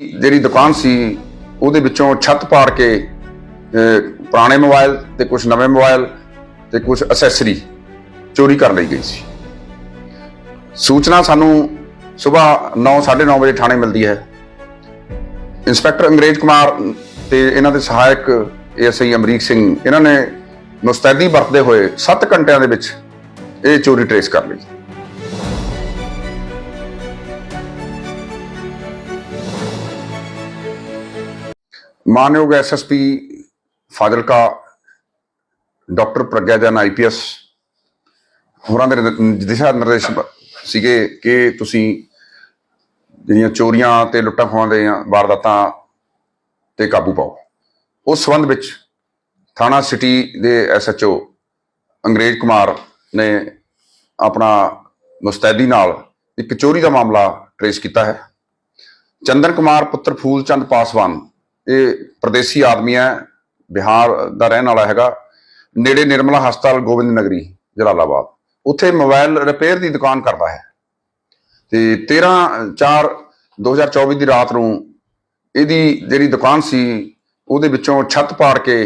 ਜਿਹੜੀ ਦੁਕਾਨ ਸੀ, ਉਹਦੇ ਵਿੱਚੋਂ ਛੱਤ ਪਾੜ ਕੇ ਪੁਰਾਣੇ ਮੋਬਾਈਲ ਤੇ ਕੁਝ ਨਵੇਂ ਮੋਬਾਈਲ ਤੇ ਕੁਝ ਅਸੈਸਰੀ ਚੋਰੀ ਕਰ ਲਈ ਗਈ ਸੀ। ਸੂਚਨਾ ਸਾਨੂੰ ਸਵੇਰ 9:30 ਵਜੇ ਥਾਣੇ ਮਿਲਦੀ ਹੈ। ਇੰਸਪੈਕਟਰ ਅੰਗਰੇਜ਼ ਕੁਮਾਰ ਤੇ ਇਹਨਾਂ ਦੇ ਸਹਾਇਕ ਏਐਸਆਈ ਅਮਰੀਕ ਸਿੰਘ, ਇਹਨਾਂ ਨੇ ਮੁਸਤੈਦੀ ਵਰਤਦੇ ਹੋਏ 7 ਘੰਟਿਆਂ ਦੇ ਵਿੱਚ ਇਹ ਚੋਰੀ ਟ੍ਰੇਸ ਕਰ ਲਈ। ਮਾਨਯੋਗ ਐਸਐਸਪੀ ਫਾਜ਼ਿਲਕਾ, ਡਾਕਟਰ ਪ੍ਰਗਿਆ ਜਨ ਆਈਪੀਐਸ ਹੋਰਾਂ ਦੇ ਦਿਸ਼ਾ ਨਿਰਦੇਸ਼ ਸੀਗੇ ਕਿ ਤੁਸੀਂ ਜਿਹੜੀਆਂ ਚੋਰੀਆਂ ਤੇ ਲੁੱਟਾਂ ਖੋਹਾਂ ਦੇ ਵਾਰਦਾਤਾਂ ਤੇ ਕਾਬੂ ਪਾਓ। ਉਸ ਸੰਬੰਧ ਵਿੱਚ ਥਾਣਾ ਸਿਟੀ ਦੇ ਐਸਐਚਓ ਅੰਗਰੇਜ਼ ਕੁਮਾਰ ਨੇ ਆਪਣਾ ਮੁਸਤੈਦੀ ਨਾਲ ਇੱਕ ਚੋਰੀ ਦਾ ਮਾਮਲਾ ਟ੍ਰੇਸ ਕੀਤਾ ਹੈ। ਚੰਦਨ ਕੁਮਾਰ, ਪੁੱਤਰ ਫੂਲ ਚੰਦ ਪਾਸਵਾਨ ਇਹ ਪ੍ਰਦੇਸੀ ਆਦਮੀ ਹੈ, ਬਿਹਾਰ ਦਾ ਰਹਿਣ ਵਾਲਾ ਹੈਗਾ। ਨੇੜੇ ਨਿਰਮਲਾ ਹਸਪਤਾਲ ਗੋਬਿੰਦ ਨਗਰੀ, ਜਲਾਲਾਬਾਦ। ਉੱਥੇ ਮੋਬਾਈਲ ਰਿਪੇਅਰ ਦੀ ਦੁਕਾਨ ਕਰਦਾ ਹੈ। ਤੇ 13 4 2024 ਦੀ ਰਾਤ ਨੂੰ ਇਹਦੀ ਜਿਹੜੀ ਦੁਕਾਨ ਸੀ, ਉਹਦੇ ਵਿੱਚੋਂ ਛੱਤ ਪਾੜ ਕੇ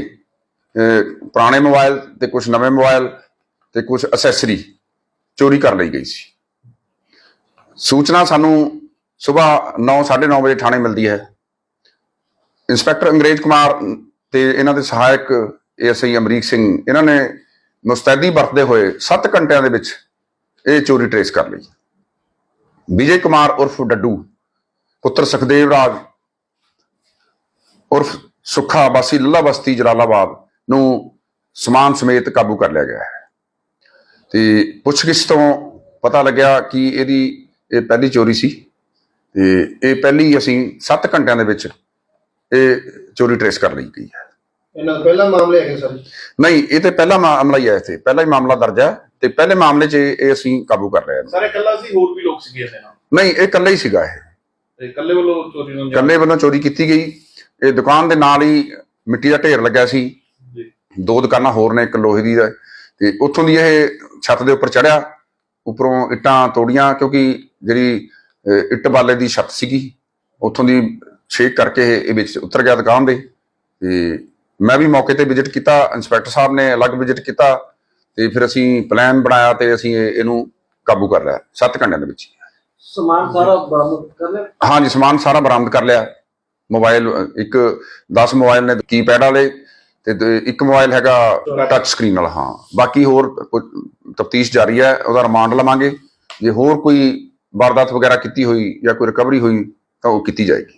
ਪੁਰਾਣੇ ਮੋਬਾਈਲ ਤੇ ਕੁਝ ਨਵੇਂ ਮੋਬਾਈਲ ਤੇ ਕੁਝ ਅਸੈਸਰੀ ਚੋਰੀ ਕਰ ਲਈ ਗਈ ਸੀ। ਸੂਚਨਾ ਸਾਨੂੰ ਸਵੇਰ 9:30 ਵਜੇ ਥਾਣੇ ਮਿਲਦੀ ਹੈ। ਇੰਸਪੈਕਟਰ ਅੰਗਰੇਜ਼ ਕੁਮਾਰ ਤੇ ਇਹਨਾਂ ਦੇ ਸਹਾਇਕ ਏਐਸਆਈ ਅਮਰੀਕ ਸਿੰਘ, ਇਹਨਾਂ ਨੇ ਮੁਸਤੈਦੀ ਵਰਤਦੇ ਹੋਏ 7 ਘੰਟਿਆਂ ਦੇ ਵਿੱਚ ਇਹ ਚੋਰੀ ਟ੍ਰੇਸ ਕਰ ਲਈ। ਵਿਜੇ ਕੁਮਾਰ ਉਰਫ ਡੱਡੂ, ਪੁੱਤਰ ਸੁਖਦੇਵ ਰਾਜ ਉਰਫ ਸੁੱਖਾ ਵਾਸੀ ਲੱਲਾ ਬਸਤੀ, ਜਲਾਲਾਬਾਦ ਨੂੰ ਸਮਾਨ ਸਮੇਤ ਕਾਬੂ ਕਰ ਲਿਆ ਗਿਆ ਹੈ। ਤੇ ਪੁੱਛਗਿੱਛ ਤੋਂ ਪਤਾ ਲੱਗਿਆ ਕਿ ਇਹਦੀ ਇਹ ਪਹਿਲੀ ਚੋਰੀ ਸੀ ਤੇ ਇਹ ਪਹਿਲੀ ਅਸੀਂ 7 ਘੰਟਿਆਂ ਦੇ ਵਿੱਚ ਇਹ ਚੋਰੀ ਟ੍ਰੇਸ ਕਰ ਲਈ ਗਈ ਹੈ। ਇਹਨਾਂ ਦਾ ਪਹਿਲਾ ਮਾਮਲੇ ਹੈਗੇ ਸਰ? ਨਹੀਂ ਇਹ ਤੇ ਪਹਿਲਾ ਮਾਮਲਾ ਹੀ ਹੈ ਇੱਥੇ। ਪਹਿਲਾ ਹੀ ਮਾਮਲਾ ਦਰਜ ਹੈ ਤੇ ਪਹਿਲੇ ਮਾਮਲੇ 'ਚ ਇਹ ਅਸੀਂ ਕਾਬੂ ਕਰ ਲਿਆ ਸਾਰੇ ਇਕੱਲਾ ਸੀ ਹੋਰ ਵੀ ਲੋਕ ਸੀਗੇ ਇਹਦੇ ਨਾਲ? ਨਹੀਂ ਇਹ ਇਕੱਲਾ ਹੀ ਸੀਗਾ ਇਹ। ਤੇ ਇਕੱਲੇ ਵੱਲੋਂ ਚੋਰੀ ਨੂੰ ਅੰਜਾਮ ਇਕੱਲੇ ਵੱਲੋਂ ਚੋਰੀ ਕੀਤੀ ਗਈ। ਇਹ ਦੁਕਾਨ ਦੇ ਨਾਲ ਹੀ ਮਿੱਟੀ ਦਾ ਢੇਰ ਲੱਗਿਆ ਸੀ। ਜੀ। ਦੋ ਦੁਕਾਨਾਂ ਹੋਰ ਨੇ ਇੱਕ ਲੋਹੇ ਦੀ ਦਾ ਤੇ ਉੱਥੋਂ ਦੀ ਇਹ ਛੱਤ ਦੇ ਉੱਪਰ ਚੜਿਆ ਉੱਪਰੋਂ ਇੱਟਾਂ ਤੋੜੀਆਂ ਕਿਉਂਕਿ ਜਿਹੜੀ ਅਹ, ਇੱਟ ਬਾਲੇ ਦੀ ਛੱਤ ਸੀਗੀ ਉੱਥੋਂ ਦੀ ਛੇਕ ਕਰਕੇ ਇਹ ਵਿੱਚ ਉਤਰ ਗਿਆ ਦੁਕਾਨ ਦੇ। ਤੇ ਮੈਂ ਵੀ ਮੌਕੇ ਤੇ ਵਿਜ਼ਿਟ ਕੀਤਾ ਇੰਸਪੈਕਟਰ ਸਾਹਿਬ ਨੇ ਅਲੱਗ ਵਿਜ਼ਿਟ ਕੀਤਾ ਤੇ ਫਿਰ ਅਸੀਂ ਪਲਾਨ ਬਣਾਇਆ ਤੇ ਅਸੀਂ ਇਹ- ਇਹਨੂੰ ਕਾਬੂ ਕਰ ਲਿਆ 7 ਘੰਟਿਆਂ ਦੇ ਵਿੱਚ। ਸਮਾਨ ਸਾਰਾ ਬਰਾਮਦ ਕਰ ਲਿਆ? ਹਾਂਜੀ ਸਮਾਨ ਸਾਰਾ ਬਰਾਮਦ ਕਰ ਲਿਆ। ਮੋਬਾਈਲ ਇੱਕ 10 ਮੋਬਾਈਲ ਨੇ ਕੀਪੈਡ ਵਾਲੇ ਤੇ ਇੱਕ ਮੋਬਾਈਲ ਹੈਗਾ ਟੱਚ ਸਕਰੀਨ ਵਾਲਾ ਹਾਂ। ਬਾਕੀ ਹੋਰ ਤਫਤੀਸ਼ ਜਾਰੀ ਹੈ ਉਹਦਾ ਰਿਮਾਂਡ ਲਵਾਂਗੇ। ਜੇ ਹੋਰ ਕੋਈ ਵਾਰਦਾਤ ਵਗੈਰਾ ਕੀਤੀ ਹੋਈ ਜਾਂ ਕੋਈ ਰਿਕਵਰੀ ਹੋਈ ਤਾਂ ਉਹ ਕੀਤੀ ਜਾਏਗੀ।